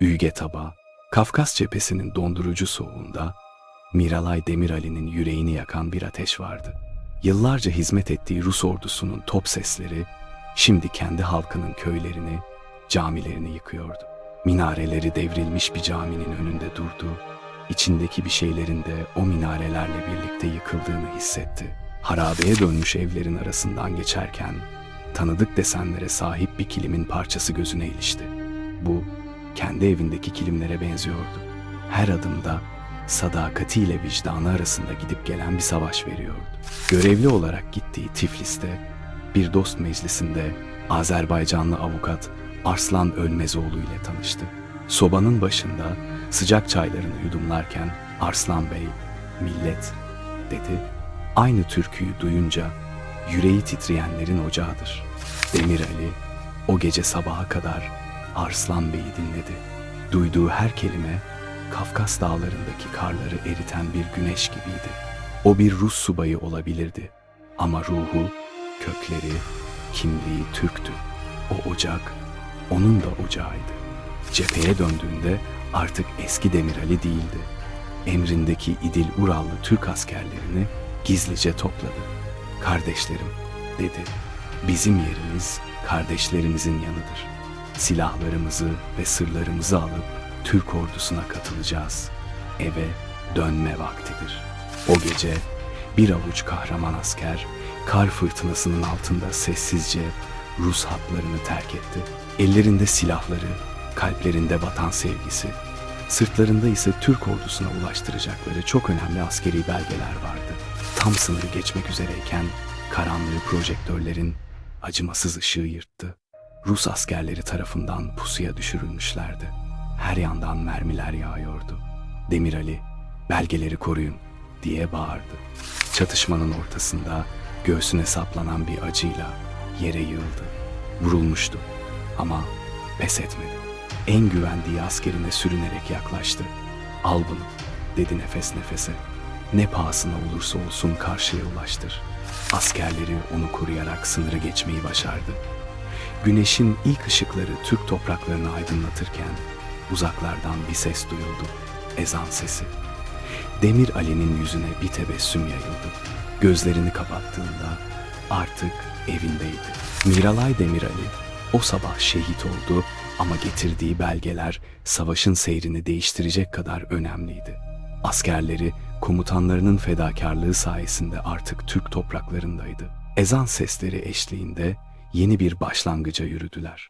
Ügetaba, Kafkas cephesinin dondurucu soğuğunda Miralay Demirali'nin yüreğini yakan bir ateş vardı. Yıllarca hizmet ettiği Rus ordusunun top sesleri şimdi kendi halkının köylerini, camilerini yıkıyordu. Minareleri devrilmiş bir caminin önünde durdu. İçindeki bir şeylerin de o minarelerle birlikte yıkıldığını hissetti. Harabeye dönmüş evlerin arasından geçerken tanıdık desenlere sahip bir kilimin parçası gözüne ilişti. Bu kendi evindeki kilimlere benziyordu. Her adımda sadakatiyle vicdanı arasında gidip gelen bir savaş veriyordu. Görevli olarak gittiği Tiflis'te bir dost meclisinde Azerbaycanlı avukat Arslan Ölmezoğlu ile tanıştı. Sobanın başında sıcak çaylarını yudumlarken Arslan Bey, millet dedi. Aynı türküyü duyunca yüreği titreyenlerin ocağıdır. Demir Ali o gece sabaha kadar Arslan Bey'i dinledi. Duyduğu her kelime Kafkas dağlarındaki karları eriten bir güneş gibiydi. O bir Rus subayı olabilirdi ama ruhu, kökleri, kimliği Türktü. O ocak onun da ocağıydı. Cepheye döndüğünde artık eski Demir Ali değildi. Emrindeki İdil Urallı Türk askerlerini gizlice topladı. Kardeşlerim, dedi. Bizim yerimiz kardeşlerimizin yanıdır. Silahlarımızı ve sırlarımızı alıp Türk ordusuna katılacağız. Eve dönme vaktidir. O gece bir avuç kahraman asker kar fırtınasının altında sessizce Rus hatlarını terk etti. Ellerinde silahları, kalplerinde vatan sevgisi, sırtlarında ise Türk ordusuna ulaştıracakları çok önemli askeri belgeler vardı. Tam sınırı geçmek üzereyken karanlığı projektörlerin acımasız ışığı yırttı. Rus askerleri tarafından pusuya düşürülmüşlerdi. Her yandan mermiler yağıyordu. Demir Ali, belgeleri koruyun diye bağırdı. Çatışmanın ortasında göğsüne saplanan bir acıyla yere yığıldı. Vurulmuştu ama pes etmedi. En güvendiği askerine sürünerek yaklaştı. Al bunu dedi nefes nefese. Ne pahasına olursa olsun karşıya ulaştır. Askerleri onu koruyarak sınırı geçmeyi başardı. Güneşin ilk ışıkları Türk topraklarını aydınlatırken uzaklardan bir ses duyuldu. Ezan sesi. Demir Ali'nin yüzüne bir tebessüm yayıldı. Gözlerini kapattığında artık evindeydi. Miralay Demir Ali o sabah şehit oldu ama getirdiği belgeler savaşın seyrini değiştirecek kadar önemliydi. Askerleri komutanlarının fedakarlığı sayesinde artık Türk topraklarındaydı. Ezan sesleri eşliğinde yeni bir başlangıca yürüdüler.